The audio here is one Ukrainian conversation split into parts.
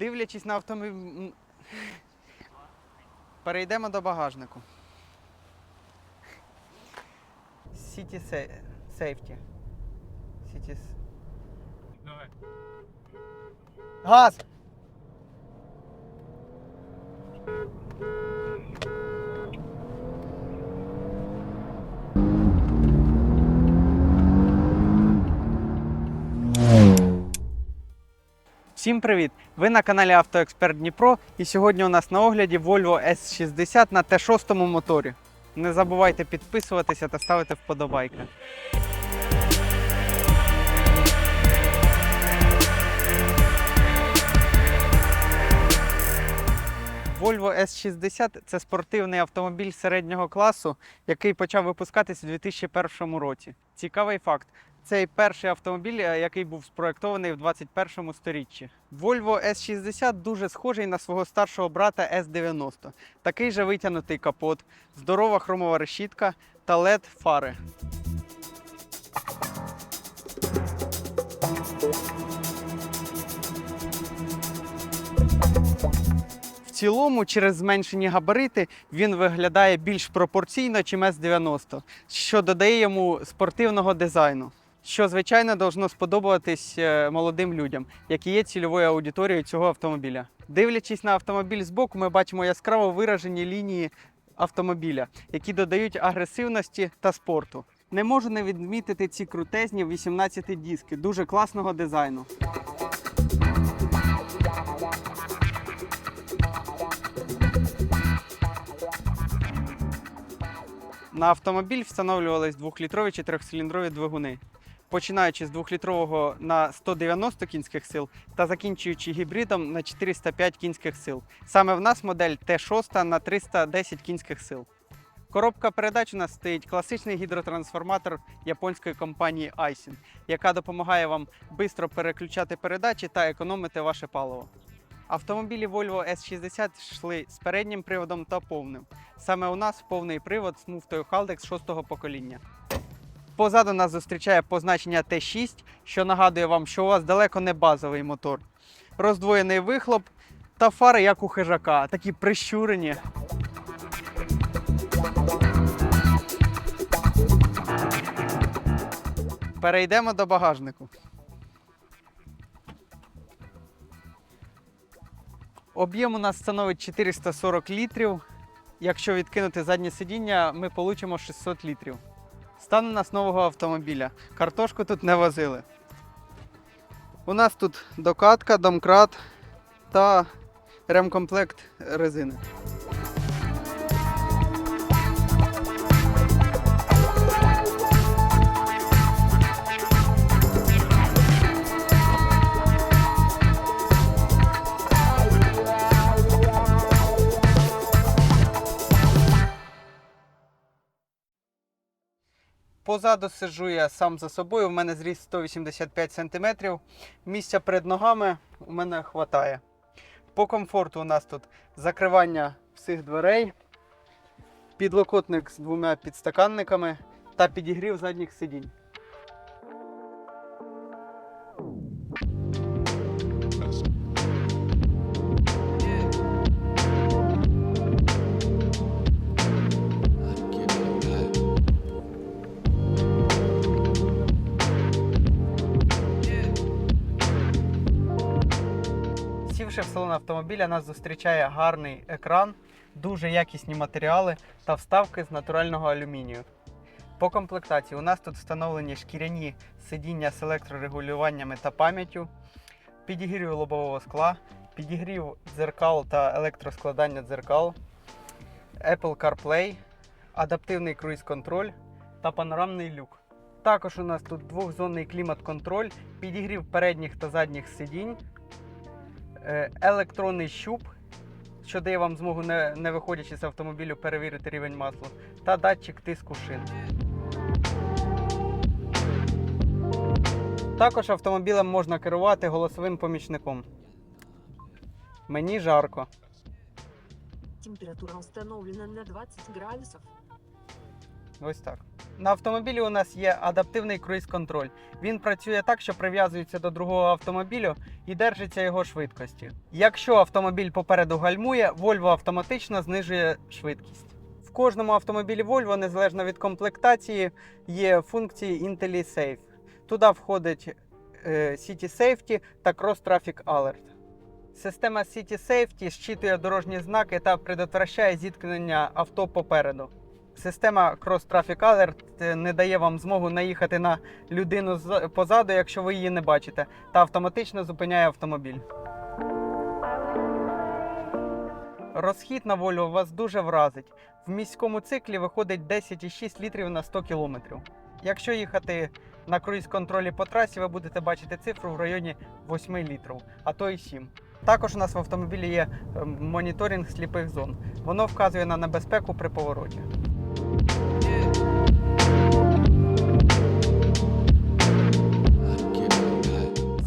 Дивлячись на автомобіль. Перейдемо до багажнику. City Sa- Safety. City... Давай. Газ! Всім привіт! Ви на каналі Автоексперт Дніпро і сьогодні у нас на огляді Volvo S60 на Т6 моторі. Не забувайте підписуватися та ставити вподобайки. Volvo S60 це спортивний автомобіль середнього класу, який почав випускатись у 2001 році. Цікавий факт: цей перший автомобіль, е, який був спроектований в 21 сторіччі. Volvo S60 дуже схожий на свого старшого брата S90. Такий же витягнутий капот, здорова хромова решітка та LED фари. Цілому, через зменшені габарити, він виглядає більш пропорційно, чим S90, що додає йому спортивного дизайну. Що, звичайно, должно сподобатись е, молодим людям, які є цільовою аудиторією цього автомобіля. Дивлячись на автомобіль збоку, ми бачимо яскраво виражені лінії автомобіля, які додають агресивності та спорту. Не можу не відмітити ці крутезні 18 диски дуже класного дизайну. На автомобіль встановлювались 2-літрові чи 3-циліндрові двигуни, починаючи з 2-літрового на 190 кінських сил та закінчуючи гібридом на 405 кінських сил. Саме в нас модель Т6 на 310 кінських сил. Коробка передач у нас стоїть класичний гідротрансформатор японської компанії Aisin, яка допомагає вам швидко переключати передачі та економити ваше паливо. Автомобілі Volvo S60 йшли з переднім приводом та повним. Саме у нас повний привод з муфтою Haldex 6 покоління. Позаду нас зустрічає позначення Т6, що нагадує вам, що у вас далеко не базовий мотор. Роздвоєний вихлоп та фари, як у хижака, такі прищурені. Перейдемо до багажнику. Об'єм у нас становить 440 літрів. Якщо відкинути заднє сидіння, ми получимо 600 літрів. Стан у нас нового автомобіля. Картошку тут не возили. У нас тут докатка, домкрат та ремкомплект резини. Позаду сижу я сам за собою. У мене зріст 185 см. Місця перед ногами у мене вистачає. По комфорту у нас тут закривання всіх дверей, підлокотник з двома підстаканниками та підігрів задніх сидінь. Сівши в салон автомобіля, нас зустрічає гарний екран, дуже якісні матеріали та вставки з натурального алюмінію. По комплектації у нас тут встановлені шкіряні сидіння з електрорегулюваннями та пам'яттю, підігрів лобового скла, підігрів дзеркал та електроскладання дзеркал, Apple CarPlay, адаптивний круїз-контроль та панорамний люк. Також у нас тут двохзонний клімат-контроль, підігрів передніх та задніх сидінь, електронний щуп, що дає вам змогу, не, не виходячи з автомобілю, перевірити рівень масла, та датчик тиску шин. Також автомобілем можна керувати голосовим помічником. Мені жарко. Температура установлена на 20 градусов. Ось так. На автомобілі у нас є адаптивний круїз-контроль. Він працює так, що прив'язується до другого автомобілю і держиться його швидкості. Якщо автомобіль попереду гальмує, Volvo автоматично знижує швидкість. В кожному автомобілі Volvo, незалежно від комплектації, є функції IntelliSafe. Туди входить е, City Safety та Cross Traffic Alert. Система City Safety щитує дорожні знаки та предотвращає зіткнення авто попереду. Система Cross Traffic Alert е, не дає вам змогу наїхати на людину позаду, якщо ви її не бачите, та автоматично зупиняє автомобіль. Розхід на Volvo вас дуже вразить. В міському циклі виходить 10,6 літрів на 100 км. Якщо їхати на круїз-контролі по трасі, ви будете бачити цифру в районі 8 літрів, а то й 7. Також у нас в автомобілі є е, моніторинг сліпих зон. Воно вказує на небезпеку при повороті.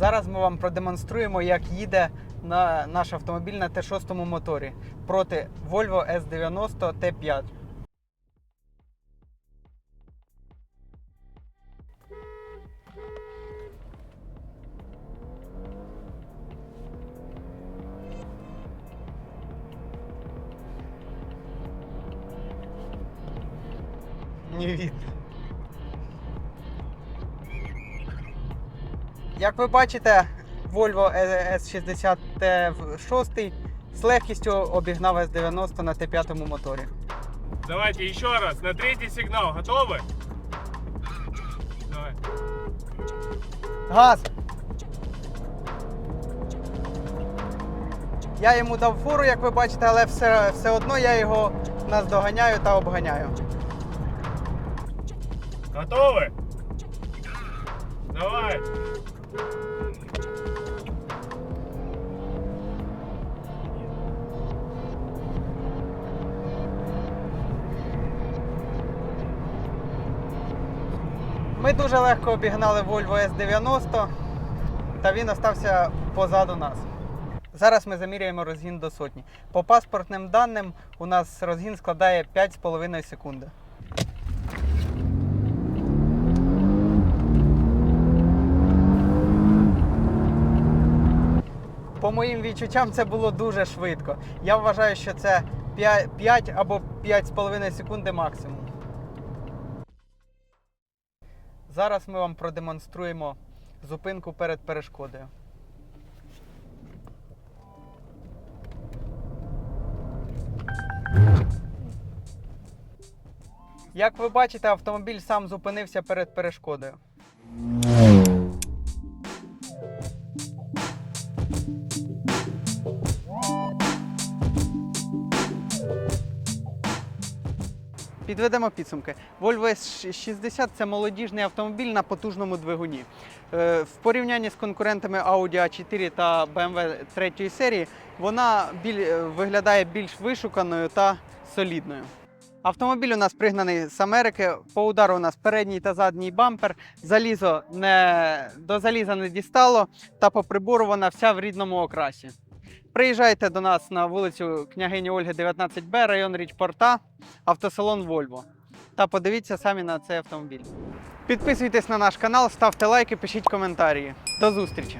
Зараз ми вам продемонструємо, як їде на наш автомобіль на Т6 моторі проти Volvo S90 T5. Не видно. Як ви бачите, Volvo S60 T6 з легкістю обігнав S90 на Т5 моторі. Давайте еще раз, на третий сигнал. Готовы? Давай. Газ! Я йому дав фору, як ви бачите, але все, все одно я його наздоганяю та обганяю. Готовы? Давай. Ми дуже легко обігнали Volvo S90, та він остався позаду нас. Зараз ми заміряємо розгін до сотні. По паспортним даним у нас розгін складає 5,5 секунди. Моїм відчуттям це було дуже швидко. Я вважаю, що це 5, 5 або 5,5 секунди максимум. Зараз ми вам продемонструємо зупинку перед перешкодою. Як ви бачите, автомобіль сам зупинився перед перешкодою. Підведемо підсумки. Volvo S60 це молодіжний автомобіль на потужному двигуні. Е, В порівнянні з конкурентами Audi A4 та BMW 3 серії вона е, виглядає більш вишуканою та солідною. Автомобіль у нас пригнаний з Америки. По удару у нас передній та задній бампер. Залізо не до заліза не дістало, та по прибору вона вся в рідному окрасі. Приїжджайте до нас на вулицю княгині Ольги 19Б, район Річпорта, автосалон Вольво. Та подивіться самі на цей автомобіль. Підписуйтесь на наш канал, ставте лайки, пишіть коментарі. До зустрічі!